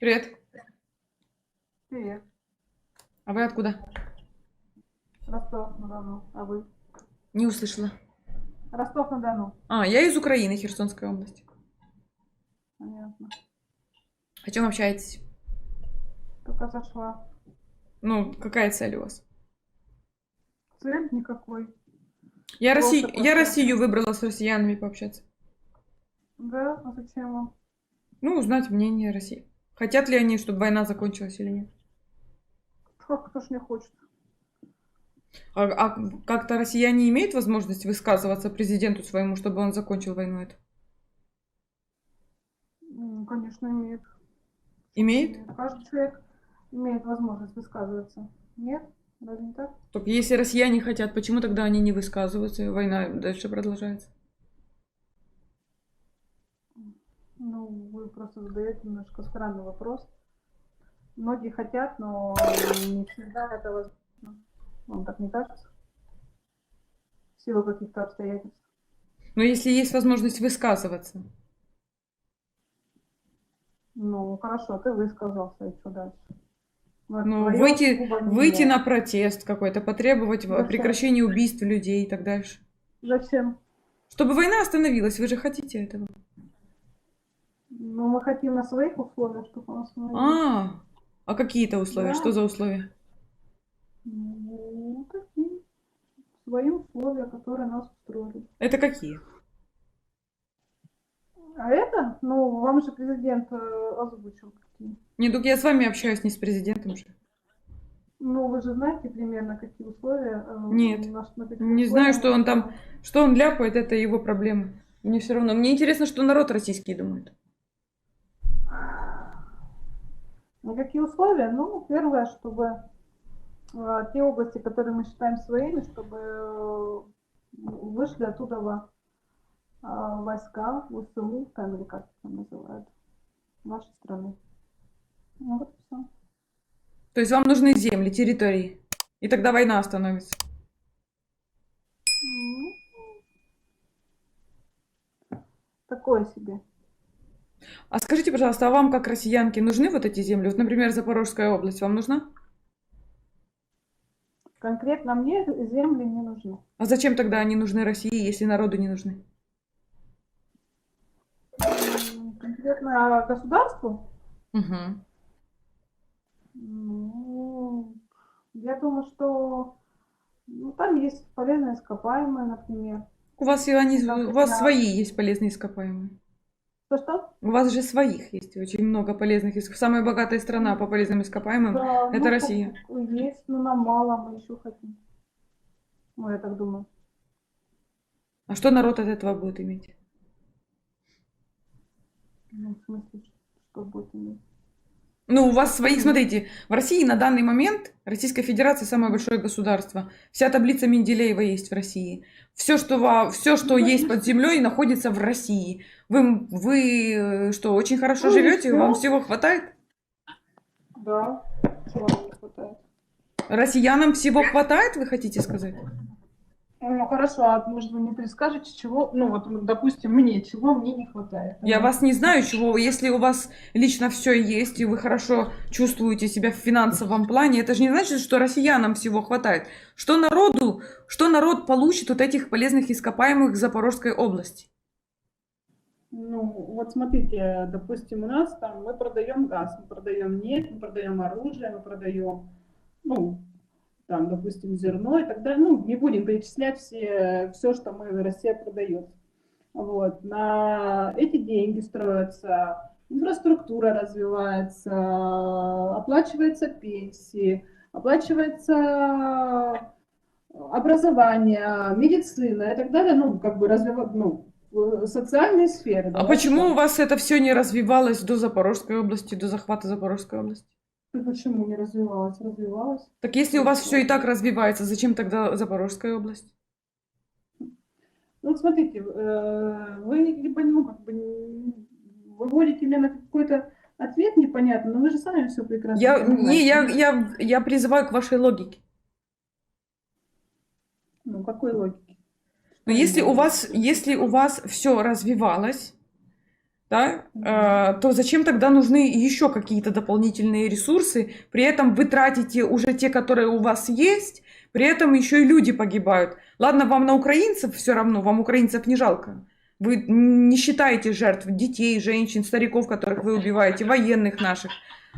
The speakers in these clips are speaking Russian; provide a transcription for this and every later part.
Привет. Привет. А вы откуда? Ростов-на-Дону. А вы? Не услышала. Ростов-на-Дону. А, я из Украины, Херсонской области. Понятно. О чем общаетесь? Только зашла. Ну, какая цель у вас? Цель никакой. Я, Просто я. Россию выбрала с россиянами пообщаться. Да? А зачем вам? Ну, узнать мнение России. Хотят ли они, чтобы война закончилась или нет? Как кто ж не хочет? А, а как-то россияне имеют возможность высказываться президенту своему, чтобы он закончил войну эту? М, Конечно, имеет. Имеет? Каждый человек имеет возможность высказываться. Нет? Разве не так? Так если россияне хотят, почему тогда они не высказываются, и война дальше продолжается? Ну, вы просто задаете немножко странный вопрос. Многие хотят, но не всегда это возможно. Вам так не кажется? В силу каких-то обстоятельств. Но если есть возможность высказываться, Ну, хорошо, ты высказался, и что дальше? ну, твоё выйти, выйти на протест какой-то, потребовать Зачем? прекращения убийств людей и так дальше. Зачем? Чтобы война остановилась, вы же хотите этого. Ну, мы хотим на своих условиях, чтобы он остановился. А, а какие-то условия? Да. Что за условия? Ну, такие. Свои условия, которые нас устроили. Это какие? А это, ну, вам же президент э, озвучил какие. Не, только я с вами общаюсь, не с президентом же. Ну, вы же знаете примерно, какие условия. э, Нет. на- на какие Не условия знаю, что он там, что он ляпает, это его проблемы. Мне все равно. Мне интересно, что народ российский думает. На какие условия? Ну, первое, чтобы э, те области, которые мы считаем своими, чтобы э, вышли оттуда во- э, войска, ВСУ, или как там называют, нашей страны. Ну, вот все. То есть вам нужны земли, территории. И тогда война остановится. Такое себе. А скажите, пожалуйста, а вам, как россиянке, нужны вот эти земли? Вот, например, Запорожская область вам нужна? Конкретно мне земли не нужны. А зачем тогда они нужны России, если народу не нужны? Конкретно государству? Угу. Ну, я думаю, что ну, там есть полезные ископаемые, например. У вас, они, у вас свои есть полезные ископаемые. Что-что? У вас же своих есть очень много полезных. Самая богатая страна по полезным ископаемым. Да, это ну, Россия. Есть, но нам мало, мы еще хотим. Ну, я так думаю. А что народ от этого будет иметь? Ну, в смысле, что будет иметь? Ну, у вас своих, смотрите, в России на данный момент Российская Федерация самое большое государство. Вся таблица Менделеева есть в России. Все, что, во, все, что есть под землей, находится в России. Вы, вы э, что, очень хорошо Ну, живете? всё. Вам всего хватает? Да, не хватает? Россиянам всего хватает, вы хотите сказать? Ну, хорошо, а может вы мне перескажете, чего, ну, вот, допустим, мне, чего мне не хватает? Я вас не знаю, чего. Если у вас лично все есть, и вы хорошо чувствуете себя в финансовом плане, это же не значит, что россиянам всего хватает. Что народу, что народ получит от этих полезных ископаемых Запорожской области? Ну, вот смотрите, допустим, у нас там мы продаем газ, мы продаем нефть, мы продаем оружие, мы продаем, ну, там, допустим, зерно и так далее. Ну, не будем перечислять все, все, что мы, Россия продает. Вот. На эти деньги строятся, инфраструктура развивается, оплачиваются пенсии, оплачивается образование, медицина и так далее, ну, как бы развивать, ну, социальные сферы. А давайте почему так. у вас это все не развивалось до Запорожской области, до захвата Запорожской области? Ну, Почему не развивалась? Развивалась. Так если у вас все и так развивается, зачем тогда Запорожская область? Ну, смотрите, э, вы либо, ну, как бы, выводите меня на какой-то ответ непонятный, но вы же сами все прекрасно Я, понимаете. не, я, я, я призываю к вашей логике. Ну, какой логики? Но если у вас, если у вас все развивалось, да, э, то зачем тогда нужны еще какие-то дополнительные ресурсы? При этом вы тратите уже те, которые у вас есть, при этом еще и люди погибают. Ладно, вам на украинцев все равно, вам украинцев не жалко. Вы не считаете жертв детей, женщин, стариков, которых вы убиваете, военных наших.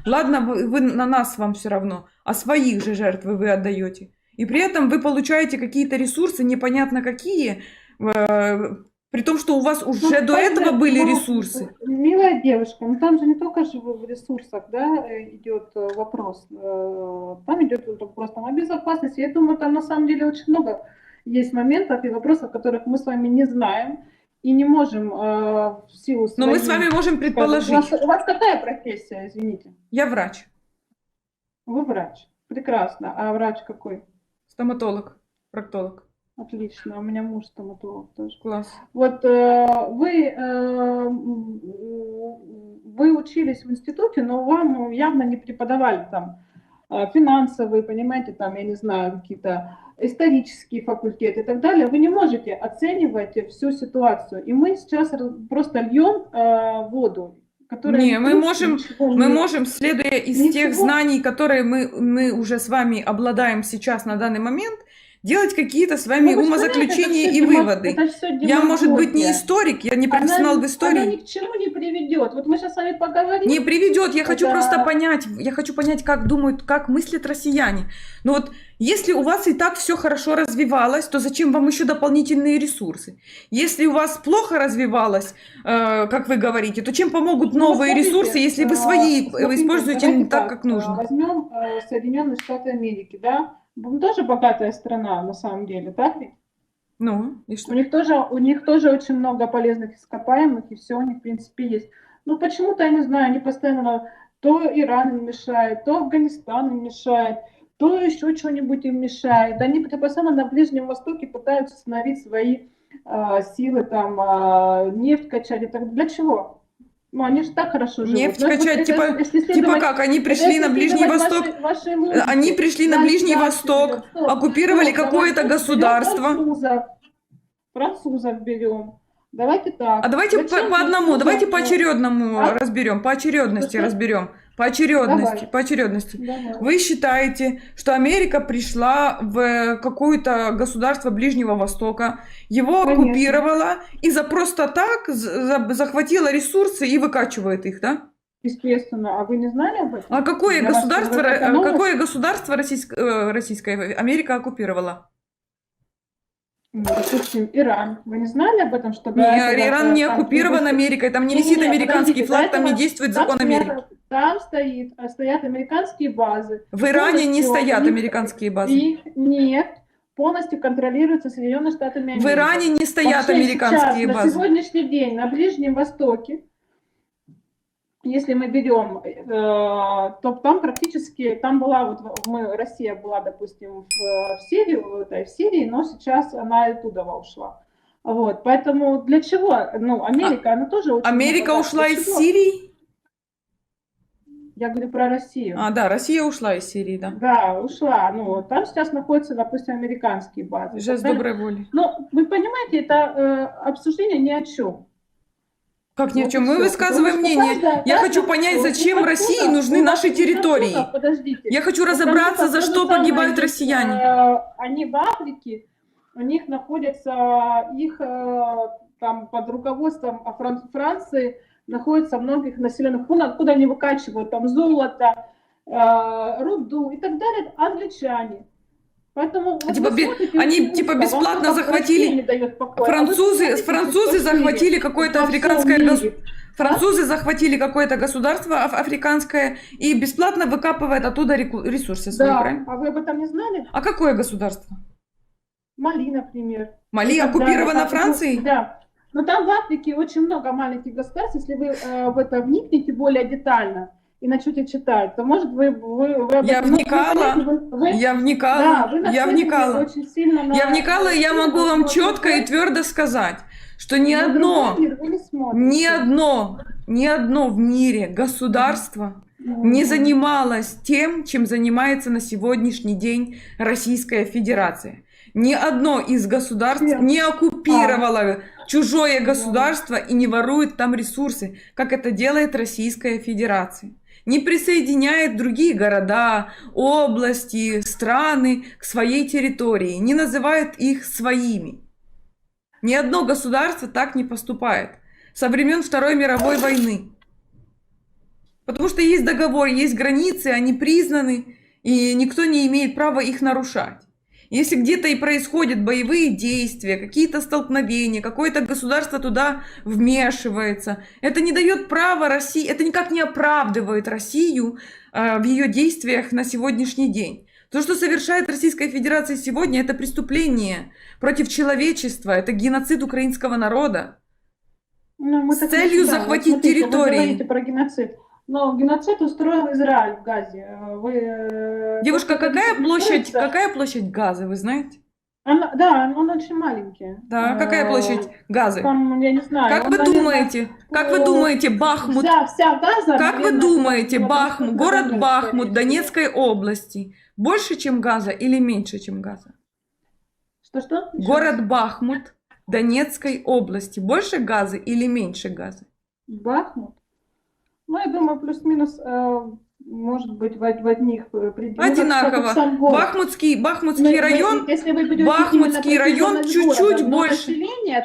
Ладно, вы, вы- на нас вам все равно, а своих же жертв вы отдаете. И при этом вы получаете какие-то ресурсы, непонятно какие, э, при том, что у вас уже Ну, до этого правда, были ну, ресурсы. Милая девушка, ну там же не только же в ресурсах, да, э, идет э, вопрос. Э, Там идет вопрос там, о безопасности. Я думаю, там на самом деле очень много есть моментов и вопросов, которых мы с вами не знаем и не можем э, в силу Но мы своей- с вами можем скажем, У предположить. вас, у вас какая профессия, извините? Я врач, Вы врач. Прекрасно. А врач какой? стоматолог, проктолог. Отлично. У меня муж стоматолог тоже. Класс. Вот э, вы, э, вы учились в институте, но вам явно не преподавали там э, финансовые, понимаете, там, я не знаю, какие-то исторические факультеты и так далее. Вы не можете оценивать всю ситуацию. И мы сейчас просто льем э, воду, которая... Не, мы можем- Мы не- можем, следуя из Ничего. тех знаний, которые мы, мы уже с вами обладаем сейчас на данный момент, делать какие-то с вами Ну, умозаключения и выводы. это Я, может быть, не историк, я не профессионал она, в истории. Она ни к чему не приведет. Вот мы сейчас с вами поговорим. Не приведет. Я хочу Это- просто понять, я хочу понять, как думают, как мыслят россияне. Но вот если у вас и так все хорошо развивалось, то зачем вам еще дополнительные ресурсы? Если у вас плохо развивалось, э, как вы говорите, то чем помогут Ну, новые смотрите, ресурсы, если вы свои смотрите, используете не так, как а, нужно? Возьмем э, Соединенные Штаты Америки, да? Ну, тоже богатая страна, на самом деле, так ведь? Ну, и У что? них тоже, у них тоже очень много полезных ископаемых, и все у них, в принципе, есть. Ну, почему-то, я не знаю, они постоянно то Иран им мешает, то Афганистан им мешает, то еще что-нибудь им мешает. Они постоянно на Ближнем Востоке пытаются установить свои а, силы, там, а, нефть качать. Это для чего? Ну, они же так хорошо живут. Нефть это- качать, типа- если Типа как, они пришли на Ближний Восток, э, логике. они пришли на Ближний Восток, стоп. оккупировали какое-то государство. берем Французов, французов берем. Давайте так. А давайте по, Зачем по одному, французов, давайте поочередному а? разберем, поочередности Что-что? разберем, поочередности, Давай. поочередности. давай. Вы считаете, что Америка пришла в какое-то государство Ближнего Востока, его Конечно. оккупировала и за просто так за- за- захватила ресурсы и выкачивает их, да? Естественно. А вы не знали об этом? А какое Для вас государство, новость? какое государство российск- э, российское Америка оккупировала? Ну, Допустим, Иран. Вы не знали об этом, что Не, Иран не оккупирован Америкой, там не Не, висит американский флаг, там не действует закон Америки. Там стоит, а, стоят американские базы. В Иране не стоят американские базы. Их нет. Полностью контролируется Соединенными Штатами Америки. В Иране не стоят Вообще американские сейчас, На базы. сегодняшний день на Ближнем Востоке, если мы берем, э, то там практически, там была, вот мы, Россия была, допустим, в, в Сирии, в, этой- в Сирии, но сейчас она оттуда ушла. Вот, поэтому для чего? Ну, Америка, она тоже очень Америка много- ушла из? Сирии? Я говорю про Россию. А, да, Россия ушла из Сирии, да. Да, ушла. Ну, там сейчас находятся, допустим, американские базы. Жест доброй воли. Но вы понимаете, это э, обсуждение ни о чем. Как ни о чем. Мы высказываем мнение. каждая- Я хочу понять, зачем России нужны наши территории. Подождите. Я хочу разобраться, за что погибают россияне. э, Они в Африке, у них находятся их э, там под руководством Фран- Франции находятся в многих населенных пунктах, откуда они выкачивают там золото, э, руду и так далее, англичане. Поэтому вот типа бе- они типа бесплатно захватили- покоя. А Французы, французы захватили какое-то африканское государство. Французы захватили какое-то государство аф- африканское и бесплатно выкапывают оттуда ресурсы свои, Да, правильно? а вы об этом не знали? А какое государство? Мали, например. Мали оккупирована Францией? Да. Но там в Африке очень много маленьких государств. Если вы э, в это вникнете более детально и начнете читать, то, может, вы... вы, вы Я этом- вникала. вы- вы- Я да, вникала, вы я вникала. очень сильно на- Я вникала, и я могу вам четко и твердо сказать, что ни на одно, мир ни одно, ни одно в мире государство не занималась тем, чем занимается на сегодняшний день Российская Федерация. Ни одно из государств не оккупировало чужое государство и не ворует там ресурсы, как это делает Российская Федерация. Не присоединяет другие города, области, страны к своей территории, не называет их своими. Ни одно государство так не поступает со времен Второй мировой войны. Потому что есть договор, есть границы, они признаны, и никто не имеет права их нарушать. Если где-то и происходят боевые действия, какие-то столкновения, какое-то государство туда вмешивается, это не дает права России, это никак не оправдывает Россию э, в ее действиях на сегодняшний день. То, что совершает Российская Федерация сегодня, это преступление против человечества, это геноцид украинского народа. Ну, мы С целью всегда. захватить Вот смотрите, территории. Вы говорите про геноцид. Но геноцид устроил Израиль в Газе. Э, Вы, э, Девушка, какая площадь, какая площадь Газы, вы знаете? Она- да, он очень маленький. Да, какая Э, площадь Газы? Там, я не знаю. Как вы думаете, как вы думаете, Бахмут, Вся, вся Газа, как вы думаете, Бахмут, город Бахмут Донецкой области больше, чем Газа или меньше, чем Газа? Что-что? Еще Город Бахмут Донецкой области больше Газы или меньше Газы? Бахмут? Ну, я думаю, плюс-минус, э, может быть, в, в одних э, пределах. Одинаково. Как. Бахмутский, Бахмутский вы- район, если вы Бахмутский район чуть-чуть но больше.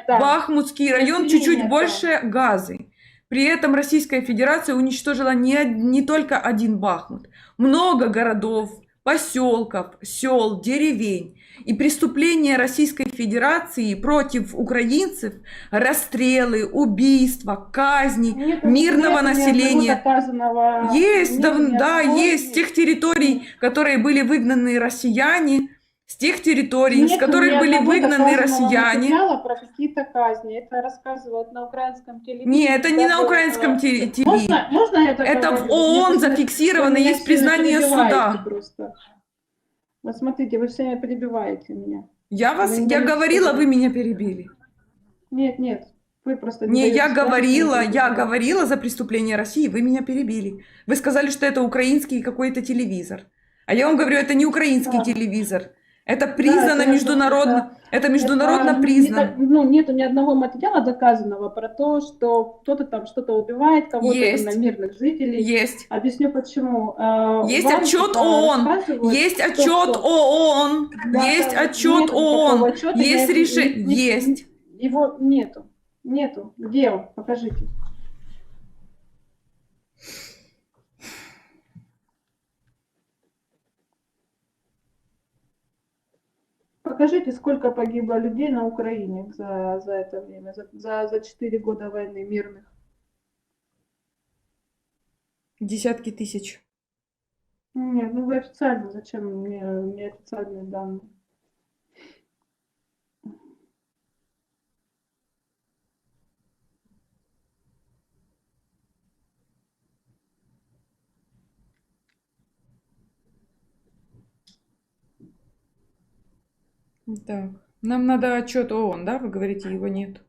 там, Бахмутский район чуть-чуть больше Газы. При этом Российская Федерация уничтожила не, не только один Бахмут. Много городов, поселков, сел, деревень. И преступления Российской Федерации против украинцев, расстрелы, убийства, казни, Нет- мирного нет ни населения. доказанного- Есть, нет да, ни да, одного- есть с тех территорий, которые были выгнаны россияне, с тех территорий, с Нету которых были выгнаны россияне. материала про какие-то казни. Это рассказывают на украинском телевидении. Не, это не на украинском те- ТВ. Можно, можно я так Это в? ООН Мне зафиксировано, есть признание суда. Просто. Вот смотрите, вы все время перебиваете меня. Я вас, Вы не я говорила, вы меня перебили. Нет, нет, вы просто Не, даете я говорила, не я говорила за преступление России, вы меня перебили. Вы сказали, что это украинский какой-то телевизор. А я вам говорю, это не украинский Да. телевизор. Это признано это- международно, это международно Это признано. не ну, нету ни одного материала доказанного про то, что кто-то там что-то убивает, кого-то там Есть. на мирных жителей. Есть. Объясню почему. Э, Есть вам, отчет типа, ООН, Есть отчет что- ООН, Да, есть да, отчет ООН, отчета, есть решение, есть. Его нету. Нету. Где он? Покажите. Покажите, сколько погибло людей на Украине за, за это время, за, за, за 4 года войны мирных. Десятки тысяч. Нет, ну вы официально, зачем мне неофициальные данные? Так. Нам надо отчет ООН, да? Вы говорите, его нет.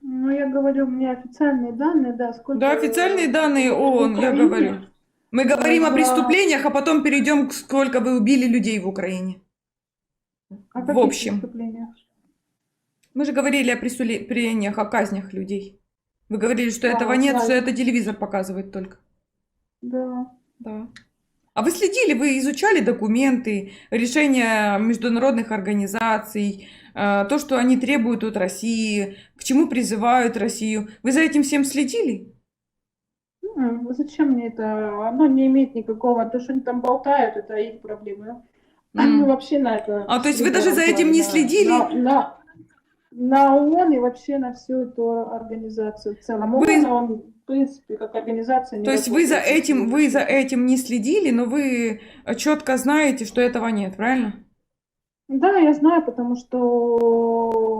Ну, я говорю, у меня официальные данные, да, сколько... Да, официальные данные ООН, я говорю. Мы говорим о преступлениях, а потом перейдем к сколько вы убили людей в Украине. О в общем. Мы же говорили о преступлениях, о казнях людей. Вы говорили, что Да, этого нет, да. что это телевизор показывает только. Да. Да. А вы следили, вы изучали документы, решения международных организаций, э, то, что они требуют от России, к чему призывают Россию. Вы за этим всем следили? Ну Зачем мне это? Оно не имеет никакого... То, что они там болтают, это их проблемы. М. Мы вообще на это... А, то есть вы даже за этим не следили? На, на, на ООН и вообще на всю эту организацию в целом. Вы- ООН, он, в принципе, как организация... не То есть вы за этим, вы за этим не следили, но вы четко знаете, что этого нет, правильно? Да, я знаю, потому что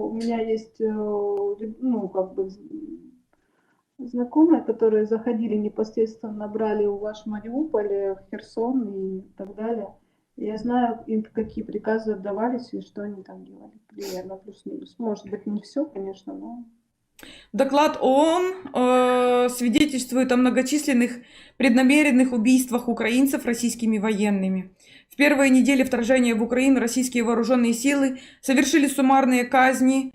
у меня есть, э, ну, как бы, знакомые, которые заходили непосредственно, брали у ваш Мариуполь, Херсон и так далее. Я знаю, им какие приказы отдавались и что они там делали. Примерно плюс-минус. Может быть, не все, конечно, но... Доклад ООН э, свидетельствует о многочисленных преднамеренных убийствах украинцев российскими военными. В первые недели вторжения в Украину российские вооруженные силы совершили суммарные казни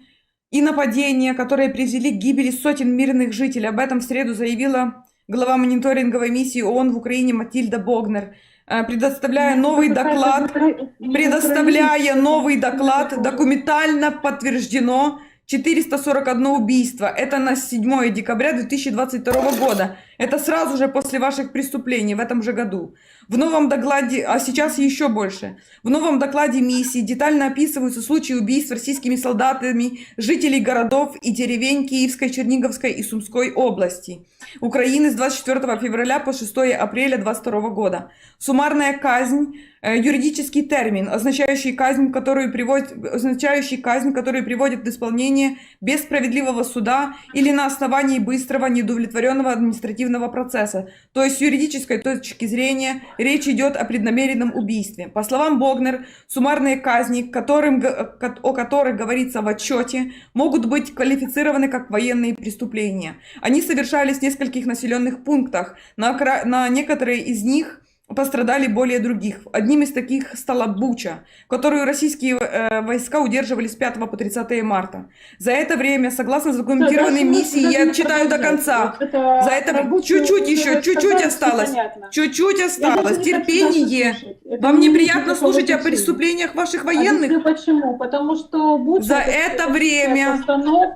и нападения, которые привели к гибели сотен мирных жителей. Об этом в среду заявила глава мониторинговой миссии ООН в Украине Матильда Богнер, предоставляя новый доклад Предоставляя новый доклад, документально подтверждено 441 убийство. Это на 7 декабря 2022 года. Это сразу же после ваших преступлений в этом же году. В новом докладе, а сейчас еще больше. В новом докладе миссии детально описываются случаи убийств российскими солдатами жителей городов и деревень Киевской, Черниговской и Сумской области. Украины с 24 февраля по 6 апреля 2022 года. Суммарная казнь Э, юридический термин, означающий казнь, которую приводит, означающий казнь, которую приводит в исполнение без справедливого суда или на основании быстрого неудовлетворенного административного процесса. То есть с юридической точки зрения речь идет о преднамеренном убийстве. По словам Богнер, суммарные казни, которым, о которых говорится в отчете, могут быть квалифицированы как военные преступления. Они совершались в нескольких населенных пунктах. На, на некоторые из них пострадали более других. Одним из таких стала Буча, которую российские э, войска удерживали с 5 по 30 марта. За это время, согласно задокументированной Да, миссии, даже я не читаю до конца. Это За это чуть-чуть еще, чуть-чуть осталось. Чуть-чуть осталось. не Терпение. Вам не неприятно имеет слушать о преступлениях ваших Объясню военных? почему. Потому что Буча За это время-.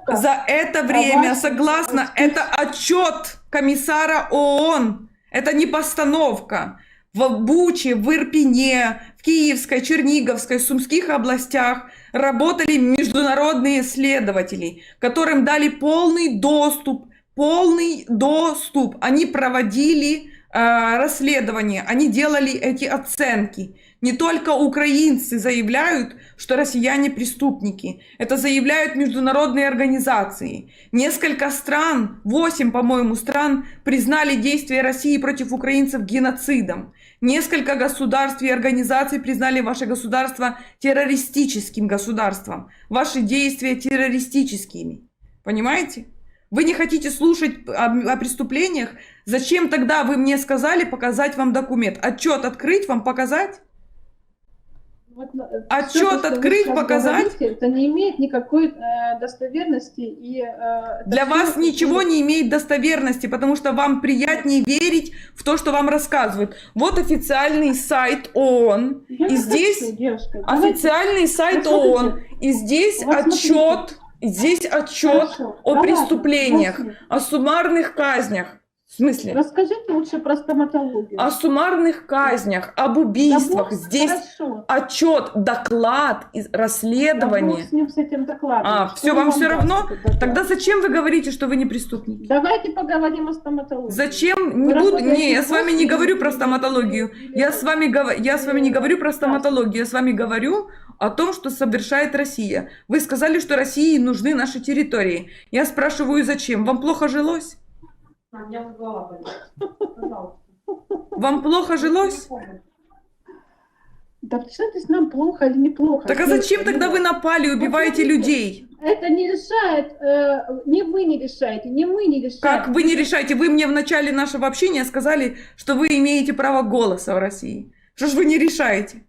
За это время, вас- согласно, это отчет комиссара ООН. Это не постановка. В Буче, в Ирпене, в Киевской, Черниговской, Сумских областях работали международные следователи, которым дали полный доступ, полный доступ. Они проводили э, расследования, они делали эти оценки. Не только украинцы заявляют, что россияне преступники. Это заявляют международные организации. Несколько стран, восемь, по-моему, стран признали действия России против украинцев геноцидом. Несколько государств и организаций признали ваше государство террористическим государством. Ваши действия террористическими. Понимаете? Вы не хотите слушать о, о преступлениях? Зачем тогда вы мне сказали показать вам документ? Отчет открыть вам показать? Вот, э, Отчет вы открыть, показать? говорите, Это не имеет никакой э, достоверности и э, Для вас ничего не имеет достоверности, потому что вам приятнее верить в то, что вам рассказывают. Вот официальный сайт ООН, Я и здесь хочу, девушка, давайте. официальный сайт Вот смотрите. ООН, и здесь Вот смотрите. отчет, здесь отчет Хорошо. о Да ладно, преступлениях, Максим, о суммарных казнях. В смысле? Расскажите лучше про стоматологию. О суммарных казнях, об убийствах. Да Здесь Хорошо. отчет, доклад, из- Да расследование. с с этим докладом. А, Что все вам все равно? доклад? Тогда зачем вы говорите, что вы не преступник? Давайте поговорим о стоматологии. Зачем? Не буду. Не, я с вами не говорю про стоматологию. Я с вами гов- я с вами не говорю про стоматологию. Я с вами говорю о том, что совершает Россия. Вы сказали, что России нужны наши территории. Я спрашиваю, зачем? Вам плохо жилось? А, у меня голова болит. Пожалуйста. Вам плохо жилось? Да что с нам плохо или неплохо? Так а зачем тогда вы напали, убиваете людей? Это не решает, э, не вы не решаете, не мы не решаем. Как вы не решаете? Вы мне в начале нашего общения сказали, что вы имеете право голоса в России. Что ж вы не решаете?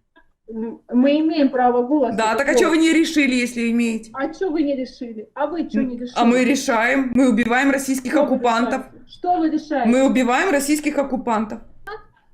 Мы имеем право голоса. Да, так а что вы не решили, если имеете? А что вы не решили? А вы что не решили? А мы решаем. Мы убиваем российских Что вы оккупантов. решаете? Что вы решаете? Мы убиваем российских оккупантов.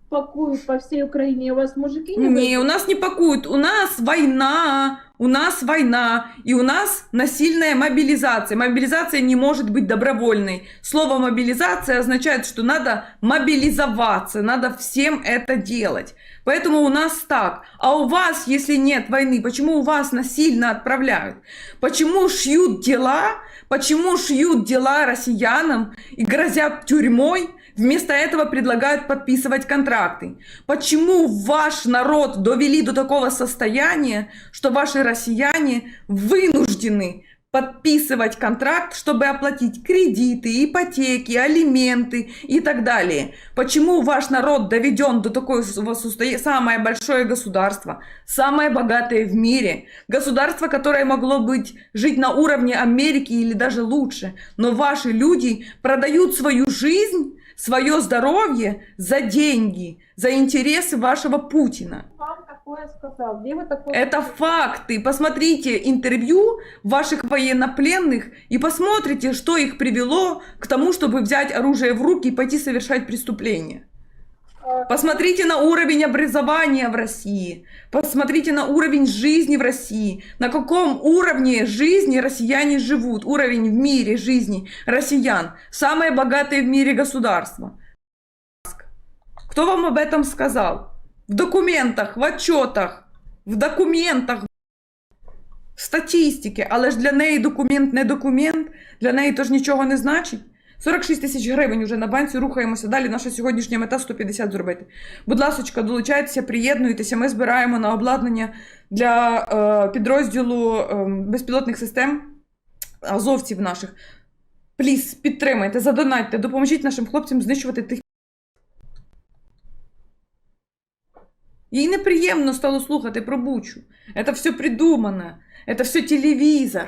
Пакуют по всей Украине, у вас мужики не Не, у нас не пакуют. У нас война. У нас война. И у нас насильная мобилизация. Мобилизация не может быть добровольной. Слово мобилизация означает, что надо мобилизоваться. Надо всем это делать. Поэтому у нас так. А у вас, если нет войны, почему у вас насильно отправляют? Почему шьют дела? Почему шьют дела россиянам и грозят тюрьмой? Вместо этого предлагают подписывать контракты. Почему ваш народ довели до такого состояния, что ваши россияне вынуждены подписывать контракт, чтобы оплатить кредиты, ипотеки, алименты и так далее. Почему ваш народ доведен до такого состояния? Самое большое государство, самое богатое в мире, государство, которое могло быть жить на уровне Америки или даже лучше, но ваши люди продают свою жизнь, свое здоровье за деньги, за интересы вашего Путина. Вам такое сказал. Где вы такое Это факты. Посмотрите интервью ваших военнопленных и посмотрите, что их привело к тому, чтобы взять оружие в руки и пойти совершать преступление. Э, Посмотрите на уровень образования в России. Посмотрите на уровень жизни в России. На каком уровне жизни россияне живут. Уровень в мире жизни россиян. Самое богатое в мире государство. Кто вам об этом сказал? В документах, в отчетах, в документах, в статистиці. Але ж для неї документ не документ, для неї тож нічого не значить. 46 тисяч гривень уже на банці, рухаємося далі. Наша сьогоднішня мета 150 зробити. Будь ласка, долучайтеся, приєднуйтеся. Ми збираємо на обладнання для е, підрозділу е, безпілотних систем азовців наших. Пліс, підтримайте, задонатьте, допоможіть нашим хлопцям знищувати тих. Їй неприємно стало слухати про Бучу. Це все придумано, це все телевізор,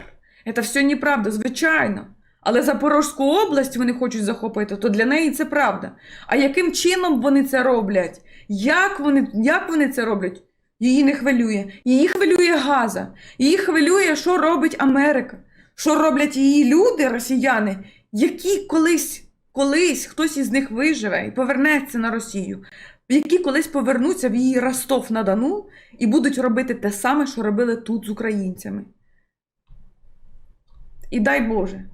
це все неправда, звичайно. Але Запорозьку область вони хочуть захопити, то для неї це правда. А яким чином вони це роблять? Як вони, як вони це роблять? Її не хвилює. Її хвилює Газа. Її хвилює, що робить Америка. Що роблять її люди, росіяни, які колись, колись хтось із них виживе і повернеться на Росію, які колись повернуться в її Ростов на Дону і будуть робити те саме, що робили тут з українцями. І дай Боже,